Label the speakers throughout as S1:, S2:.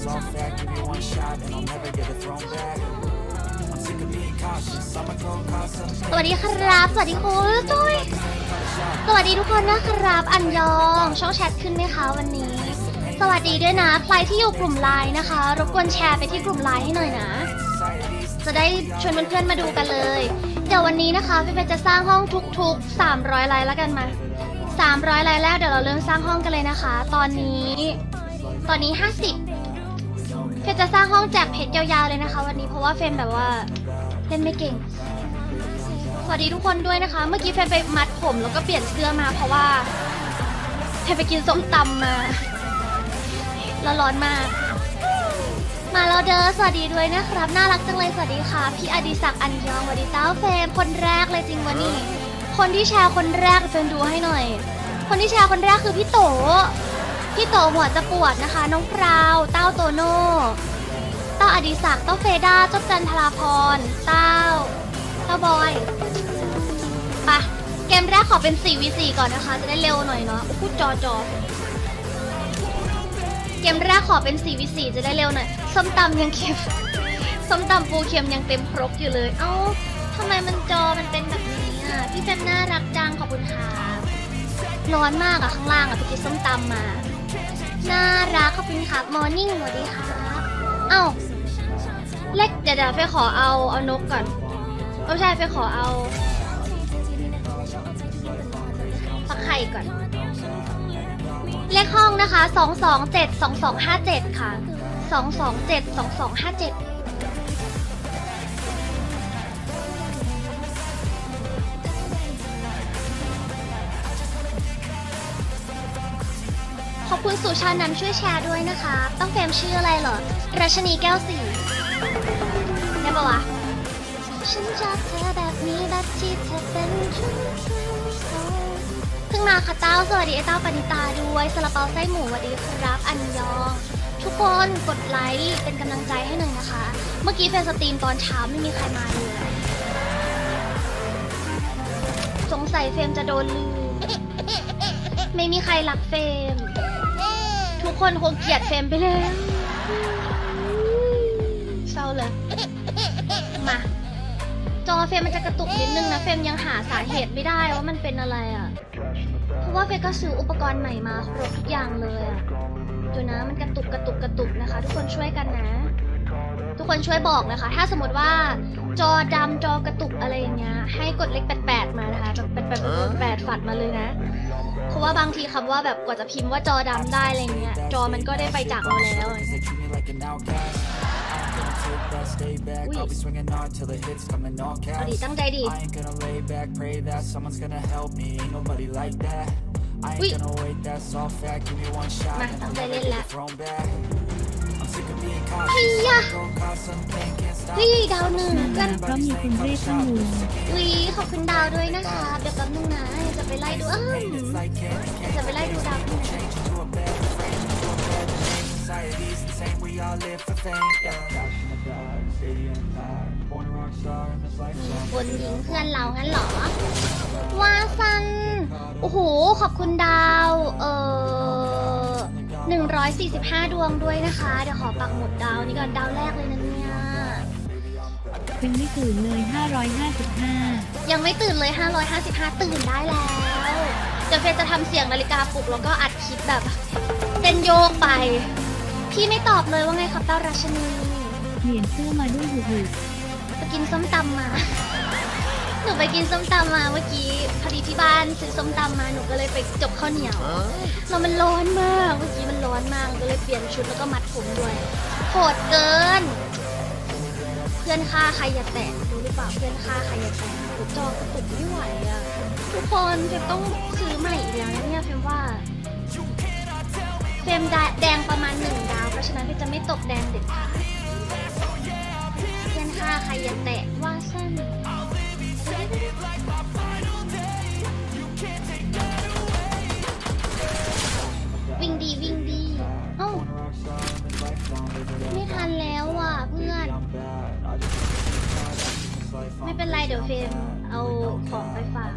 S1: it's all fact, give me one shot and I'll never get it thrown back I'm sick of being cautious, I'ma go cause
S2: สวัสดีครับ สวัสดีคุณจุ้ยสวัสดีทุกคนนะครับ อันยอง ช่องแชทขึ้นไหมคะวันนี้ สวัสดีด้วยนะ ใครที่อยู่กลุ่มไลน์นะคะ รบกวนแชร์ไปที่กลุ่มไลน์ให้หน่อยนะ จะได้ชวนเพื่อนๆมาดูกันเลย เดี๋ยววันนี้นะคะพี่เฟยจะสร้างห้องทุกๆ 300ไลน์แล้วกันมา 300ไลน์แรกเดี๋ยวเราเริ่มสร้างห้องกันเลยนะคะ ตอนนี้ ตอนนี้ 50 เฟยจะสร้างห้องแจกเพชรยาวๆเลยนะคะ วันนี้เพราะว่าเฟรมแบบว่าเล่นไม่เก่ง สวัสดีทุกคนด้วยนะคะ เมื่อกี้เฟยไปมัดผมแล้วก็เปลี่ยนเสื้อมา เพราะว่าเฟยไปกินส้มตำมาแล้วร้อนมาก มาแล้วเด้อสวัสดีด้วยนะครับ น่ารักจังเลยสวัสดีค่ะ พี่อดิศักดิ์อันยองสวัสดีเจ้าเฟรมคนแรกเลยจริงวันนี้ คนที่แชร์คนแรกเฟรมดูให้หน่อย คนที่แชร์คนแรกคือพี่โต พี่โตหัวจะปวดนะคะ น้องพราวเต้าโตโน่เต้าอดิศักดิ์เต้าเฟด้าเจ้าจันทราพรเต้าเต้าบอยปะเกมแรกขอเป็น 4v4 ก่อนนะคะ จะได้เร็วหน่อยเนาะอู้จอจอเกมแรกขอเป็น 4v4 จะได้เร็วหน่อยส้มตำยังเค็มส้มตำปูเค็มยังเต็มครกอยู่เลย เอ้าทำไมมันจอมันเป็นแบบนี้อะพี่เฟมน่ารักจังขอบคุณค่ะร้อนมากอะข้างล่างอะไปกินส้มตำมา น่ารักขอบคุณครับมอร์นิ่งสวัสดีครับเอ้าเล็กเดี๋ยวเดี๋ยวเฟยขอเอาเอานกก่อนไม่ใช่เฟยขอเอาปักไข่ก่อน เลขห้องนะคะ 227 2257 ค่ะ 227 2257 ขอบคุณสุชานันช่วยแชร์ด้วยนะคะ ต้องเฟรมชื่ออะไรเหรอรัชนีแก้วสีได้ปะวะฉันจะเธอแบบนี้แบบที่เธอเป็นชุดเพิ่งมาค่ะเต้าสวัสดีไอ้เต้าปณิตาด้วยสลับเปาไส้หมูสวัสดีครับอันยอง ทุกคนกดไลค์เป็นกำลังใจให้หน่อยนะคะ เมื่อกี้เป็นสตรีมตอนเช้าไม่มีใครมาเลยสงสัยเฟรมจะโดนลืมไม่มีใครรักเฟรม ทุกคนคงเกลียดเฟมไปแล้วเศร้าเลย มา จอเฟมมันจะกระตุกนิดนึงนะเฟมยังหาสาเหตุไม่ได้ว่ามันเป็นอะไรอะ เพราะว่าเฟมก็ซื้ออุปกรณ์ใหม่มาครบทุกอย่างเลยอะเดี๋ยวนะมันกระตุกกระตุกกระตุกนะคะ ทุกคนช่วยกันนะ ทุกคนช่วยบอกนะคะ ถ้าสมมติว่าจอดำจอกระตุกอะไรอย่างเงี้ยให้กดเลขแปดมานะคะแบบแปดแปดแปดฝัดมาเลยนะ ราะว่าบางทีคำว่าแบบกว่าจะพิมพ์ว่าจอดำได้อะไรเงี้ย จอมันก็ได้ไปจากเราแล้ว
S1: Cause they treat me like an outcast I ain't gonna take that, stay back, I'll be swinging hard till it hits, I'm in all
S2: เอาดี
S1: caps
S2: ตั้งใจดี
S1: I ain't gonna lay back, pray that someone's gonna help me. Ain't nobody like something, can't stop.
S2: เฮ้ยดาวหนึ่งเพื่อน
S3: เพราะมีคนเรียกข้อมูล
S2: วีขอบคุณดาวด้วยนะคะเดี๋ยวแป๊บนึงนะจะไปไล่ดูอ้าว
S1: It's like candy cane.
S2: จะไปไล่ดูดาวที่ไหน
S1: Change into a better frame, into a better name. Society's the same, we all live for fame. Yeah. Born a rock star in this life, so
S2: บนยิงเพื่อนเรางั้นเหรอวาซัน โอ้โห ขอบคุณดาว เอ่อ 145 ดวงด้วยนะคะ เดี๋ยวขอปักหมุดดาวนี่ก่อนดาวแรกเลยนะเนี่ย
S3: เป็นไม่ตื่นเลย 555
S2: ยังไม่ตื่นเลย 555 ตื่นได้แล้วเดี๋ยวเฟยจะทำเสียงนาฬิกาปลุกแล้วก็อัดคลิปแบบเต้นโยกไป พี่ไม่ตอบเลยว่าไงครับเต้าราชนี
S3: เปลี่ยนเสื้อมาด้วยหูหู
S2: ไปกินส้มตำมา หนูไปกินส้มตำมาเมื่อกี้พอดีที่บ้านซื้อส้มตำมาหนูก็เลยไปจบข้าวเหนียวแล้วมันร้อนมากเมื่อกี้มันร้อนมากก็เลยเปลี่ยนชุดแล้วก็มัดผมด้วยโหดเกิน เพื่อนฆ่าใครอย่าแตะรู้หรือเปล่าเพื่อนฆ่าใครอย่าแตะหูจอกระตุกไม่ไหวอะทุกคนเฟมต้องซื้อใหม่อีกแล้วนะเนี่ยเฟมว่าเฟรมแดงประมาณหนึ่งดาว เพราะฉะนั้นพี่จะไม่ตกแดงเด็ดขาดเพียนค่าใครอย่าแตะว่าสั้น วิ่งดีวิ่งดีเอ้าไม่ทันแล้วว่ะเพื่อน ไม่เป็นไรเดี๋ยวเฟรมเอาของไปฝาก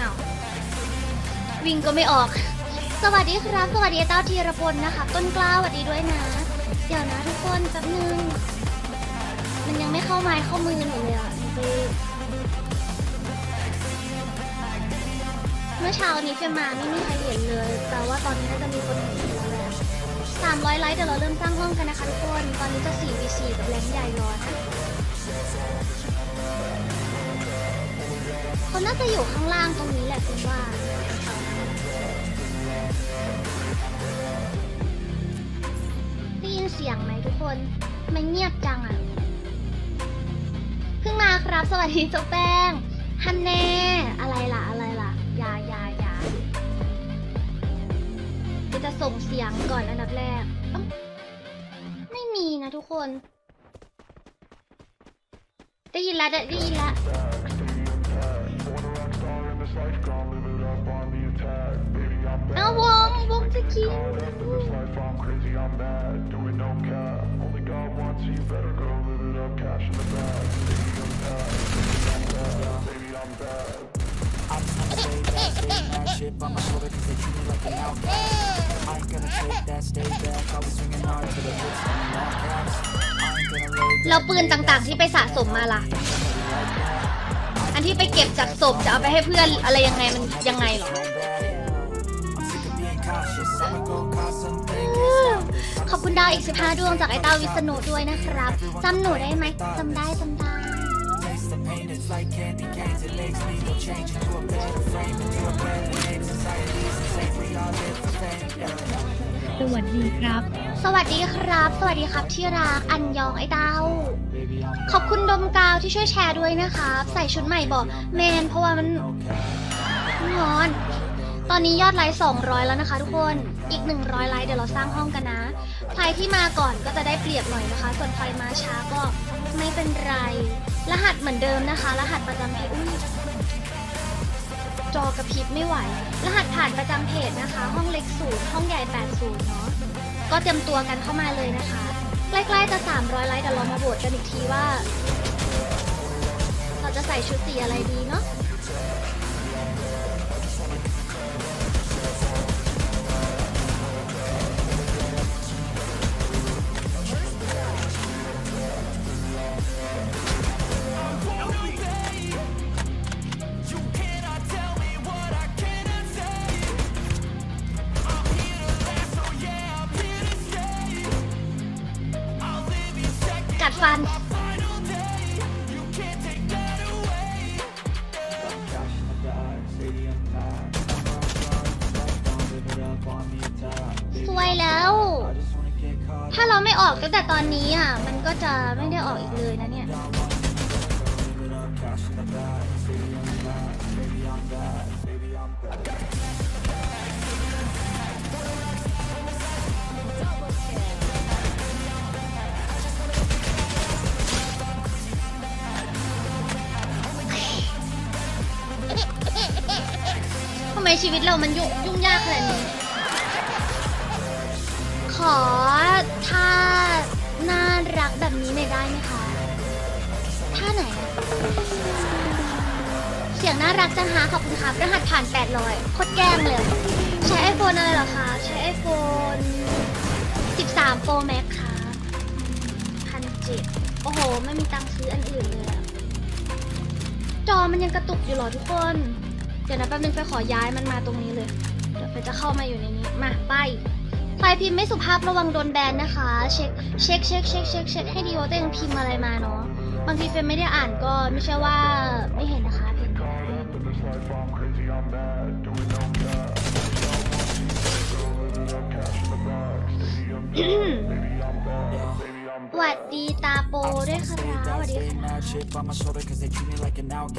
S2: อ้าววิ่งก็ไม่ออก สวัสดีครับ สวัสดีเต้าธีรพลนะคะ ต้นกล้าสวัสดีด้วยนะ เดี๋ยวนะทุกคนแป๊บนึง มันยังไม่เข้าไม้เข้ามือหนูเลยอะไปเมื่อเช้านี้เฟมมาไม่มีใครเห็นเลย แต่ว่าตอนนี้น่าจะมีคนเห็นแล้วแหละ300ไลค์เดี๋ยวเราเริ่มสร้างห้องกันนะคะทุกคน ตอนนี้จะ 4v4 กับแรงใหญ่รอนะเขาน่าจะอยู่ข้างล่างตรงนี้แหละคุณว่า เสียงไหมทุกคนมันเงียบจังอะ่ะ เพิ่งมาครับ สวัสดีเจ้าแป้งฮันแน่อะไรล่ะอะไรล่ะยายายาเดี๋ยวจะส่งเสียงก่อนอันดับแรก ไม่มีนะทุกคน ได้ยินแล้วได้ได้ยินแล้ว เอาวงวงจะกิน
S1: I just wanna stay back, stay mad shit on my shoulder cause they treat me like an outcast. I ain't gonna take that, stay back. I'll be swinging hard till the hits on me all caps. I ain't gonna lay back.
S2: แล้วปืนต่างๆที่ไปสะสมมาล่ะ อันที่ไปเก็บจากศพจะเอาไปให้เพื่อนอะไรยังไงมันยังไงเหรอ
S1: I'm
S2: ขอบคุณดาวอีก 15 ดวงจากไอ้เต้าวิษณุด้วยนะครับจำหนูได้ไหมจำได้จำได้
S1: Taste the pain, it's like candy canes. It makes me go change into a better frame, into a better name. Society's insane, we all live for fame. Yeah.
S3: สวัสดีครับ
S2: สวัสดีครับ สวัสดีครับที่รักอันยองไอ้เต้า
S1: Baby, I'm
S2: ขอบคุณดมกาวที่ช่วยแชร์ด้วยนะครับ ใส่ชุดใหม่บอกแมนเพราะว่ามันร้อน ตอนนี้ยอดไลค์200 แล้วนะคะทุกคน อีก 100 ไลค์เดี๋ยวเราสร้างห้องกันนะ ใครที่มาก่อนก็จะได้เปรียบหน่อยนะคะ ส่วนใครมาช้าก็ไม่เป็นไร รหัสเหมือนเดิมนะคะ รหัสประจำเพจอุ้ยจอกระพริบไม่ไหว รหัสผ่านประจำเพจนะคะ ห้องเล็กศูนย์ห้องใหญ่ 80 เนาะก็เตรียมตัวกันเข้ามาเลยนะคะ ใกล้ๆจะ 300 ไลค์เดี๋ยวเรามาโหวตกันอีกทีว่า เราจะใส่ชุดสีอะไรดีเนาะ ฟัน สวยแล้ว ถ้าเราไม่ออกตั้งแต่ตอนนี้อะ มันก็จะไม่ได้ออกอีกเลยนะเนี่ยทำไม ชีวิตเรามันยุ่งยุ่งยากขนาดนี้ ขอท่าน่ารักแบบนี้หน่อยได้ไหมคะท่าไหนอะเสียงน่ารักจังฮะขอบคุณครับรหัสผ่าน 800โคตรแกล้งเลย ใช้ iPhone อะไรเหรอคะ ใช้ iPhone 13 Pro Max ค่ะพันเจ็ดโอ้โห ไม่มีตังค์ซื้ออันอื่นเลยอะจอมันยังกระตุกอยู่หรอทุกคน เดี๋ยวนะแป๊บนึงไปขอย้ายมันมาตรงนี้เลย เดี๋ยวไปจะเข้ามาอยู่ในนี้ มาไปใครพิมพ์ไม่สุภาพระวังโดนแบนนะคะ เช็คเช็คเช็คเช็คเช็คเช็คให้ดีว่าตัวเองพิมพ์อะไรมาเนาะ บางทีเฟรมไม่ได้อ่านก็ไม่ใช่ว่าไม่เห็นนะคะเห็นค่ะสวัสดีตาโปด้วยค่ะสวัสดี
S1: Stay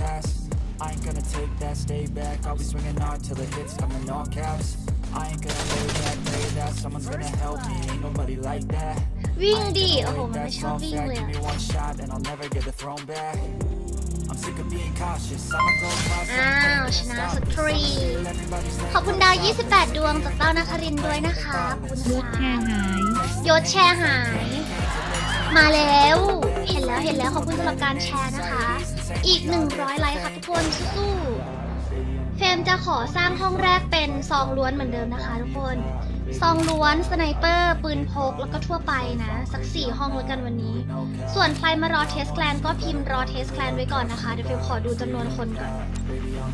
S2: ค่ะ
S1: mad shit on my shoulder cause they treat me like an outcast. I ain't gonna take that, stay back. I'll be swinging hard till the hits coming all caps. I ain't gonna lay back, pray that someone's gonna help me. Ain't nobody like that.
S2: วิ่ง
S1: I ain't
S2: ดิ
S1: gonna
S2: โอ้โห
S1: wait,
S2: มันไม่
S1: that's
S2: ชอบ
S1: all
S2: วิ่ง
S1: fact.
S2: เลย
S1: Give
S2: อะ
S1: me one shot and I'll never get the throne back. I'm sick of being cautious. I'ma go far,
S2: อ้าวช
S1: something
S2: นะ
S1: can't
S2: สัก
S1: stop
S2: ท
S1: us.
S2: รี
S1: Everybody's
S2: ขอบคุณดาว 28 ดวงจากเต้านครินทร์ด้วยนะคะขอบคุณ
S3: ยศ
S2: ค่ะ
S3: แชร์หาย
S2: ยศแชร์หาย มาแล้ว เห็นแล้วเห็นแล้วขอบคุณสำหรับการแชร์นะคะ อีก 100 ไลค์ค่ะทุกคนสู้ๆเฟรมจะขอสร้างห้องแรกเป็นซองล้วนเหมือนเดิมนะคะทุกคนซองล้วนสไนเปอร์ปืนพกแล้วก็ทั่วไปนะ สัก4ห้องแล้วกันวันนี้ ส่วนใครมารอเทสแคลนก็พิมพ์รอเทสแคลนไว้ก่อนนะคะ เดี๋ยวเฟรมขอดูจำนวนคนก่อน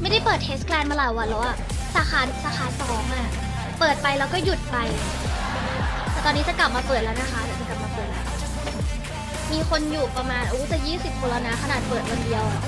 S2: ไม่ได้เปิดเทสแคลนมาหลายวันแล้วอะสาขาสาขาสองอะเปิดไปแล้วก็หยุดไป แต่ตอนนี้จะกลับมาเปิดแล้วนะคะ มีคนอยู่ประมาณอู้จะ20คนแล้วนะขนาดเปิดวันเดียวอะ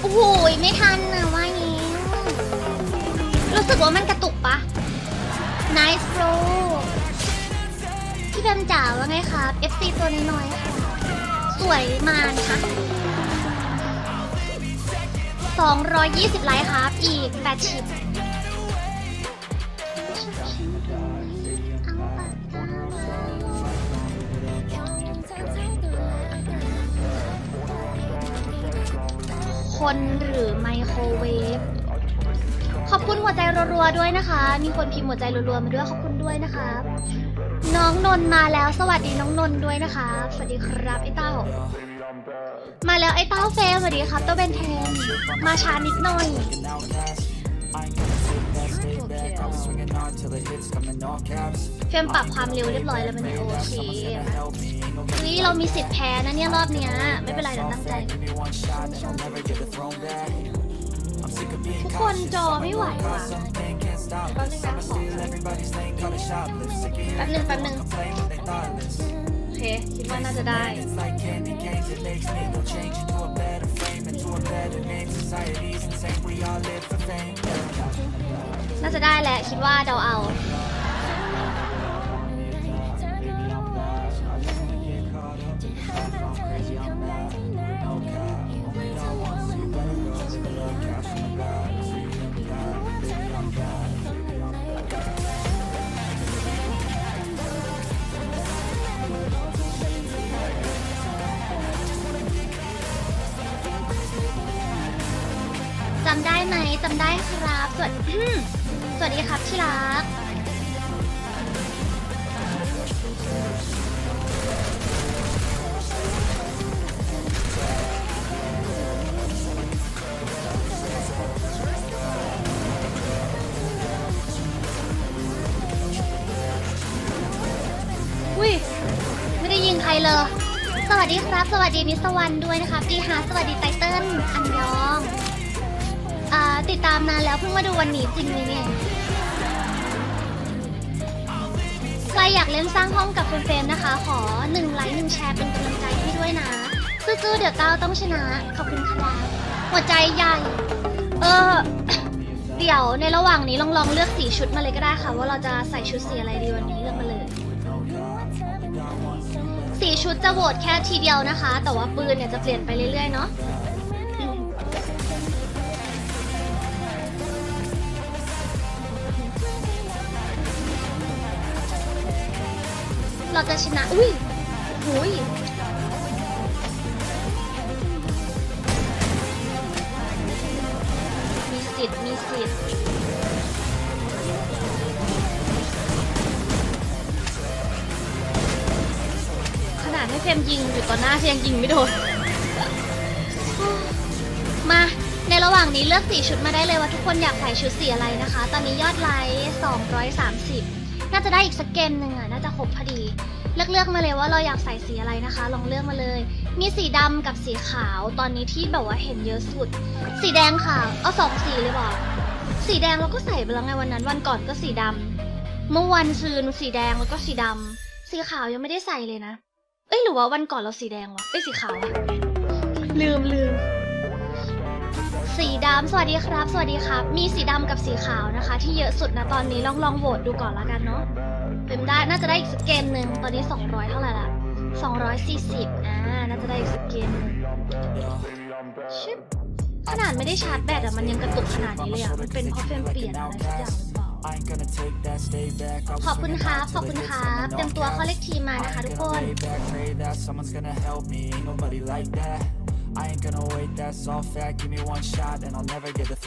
S2: โอ้โหไม่ทันนะว่างี้ รู้สึกว่ามันกระตุกปะ Nice bro พี่แบมจ๋าว่าไงครับ FC ตัวน้อยๆค่ะ สวยมากค่ะ 220 ไลค์ครับ อีก 8 ชิปคนหรือไมโครเวฟ คุณหัวใจรัวๆด้วยนะคะ มีคนพิมพ์หัวใจรัวๆมาด้วยขอบคุณด้วยนะคะน้องนนท์มาแล้วสวัสดีน้องนนท์ด้วยนะคะ สวัสดีครับไอ้เต้า มาแล้วไอ้เต้าเฟรมสวัสดีครับเต้าเบนเทนมาช้านิดหน่อยเฟมปรับความเร็วเรียบร้อยแล้วมันโอเคเฮ้ยเรามีสิทธิ์แพ้นะเนี่ยรอบเนี้ยไม่เป็นไรเดี๋ยวตั้งใจ ทุกคนจอไม่ไหวว่ะแป๊บนึงนะขอแป๊บนึงแป๊บนึงโอเคคิดว่าน่าจะได้ น่าจะได้แหละคิดว่าเดาเอา สวัสสวัสดีครับที่รัก อุ้ย ไม่ได้ยิงใครเลย สวัสดีครับ สวัสดีมิสวรรณด้วยนะครับ ดีฮาสวัสดีไตเติ้ลอันยอง อ่า ติดตามนานแล้ว มาดูวันนี้จริงเลยเนี่ย ใครอยากเล่นสร้างห้องกับเฟรนๆนะคะ ขอหนึ่งไลค์หนึ่งแชร์เป็นกำลังใจให้ด้วยนะสู้ๆเดี๋ยวเต้าต้องชนะ ขอบคุณครับหัวใจใหญ่ เออ เดี๋ยวในระหว่างนี้ลองลองเลือกสีชุดมาเลยก็ได้ค่ะ ว่าเราจะใส่ชุดสีอะไรดีวันนี้เลือกมาเลยสีชุดจะโหวตแค่ทีเดียวนะคะ แต่ว่าปืนเนี่ยจะเปลี่ยนไปเรื่อยๆเนาะ เราจะชนะ อุ้ยหุยมีสิทธิ์ มีสิทธิ์ขนาดให้เฟมยิงอยู่ต่อหน้าเฟรมยิงไม่โดน มา ในระหว่างนี้เลือกสีชุดมาได้เลยว่าทุกคนอยากใส่ชุดสีอะไรนะคะ ตอนนี้ยอดไลค์230 น่าจะได้อีกสักเกมหนึ่งอะน่าจะครบพอดี เลือกเลือกมาเลยว่าเราอยากใส่สีอะไรนะคะ ลองเลือกมาเลย มีสีดำกับสีขาวตอนนี้ที่แบบว่าเห็นเยอะสุด สีแดงค่ะ เอาสองสีเลยบอกสีแดงเราก็ใส่ไปแล้วไงวันนั้น วันก่อนก็สีดำเมื่อวันซืนสีแดงแล้วก็สีดำสีขาวยังไม่ได้ใส่เลยนะ เอ้ยหรือว่าวันก่อนเราสีแดงวะเอ้ยสีขาวอะลืมลืม สีดำสวัสดีครับ สวัสดีครับ มีสีดำกับสีขาวนะคะ ที่เยอะสุดนะตอนนี้ลองลองโหวตดูก่อนละกันเนาะเป็นได้น่าจะได้อีกสักเกมหนึ่งตอนนี้ 200 เท่าไหร่ละ240อ่าน่าจะได้อีกสักเกมหนึ่งชิบขนาดไม่ได้ชาร์จแบตอะมันยังกระตุกขนาดนี้เลยอะมันเป็นเพราะเฟรมเปลี่ยนอะไรสักอย่างหรือเปล่าขอบคุณครับ ขอบคุณครับเต็ม
S1: off
S2: ตัวเข้าเลขทีมมานะคะทุกคน
S1: lay back, pray that someone's gonna help me. Ain't nobody like that. I ain't gonna wait, that's all fact. Give me one shot and I'll never get the throne.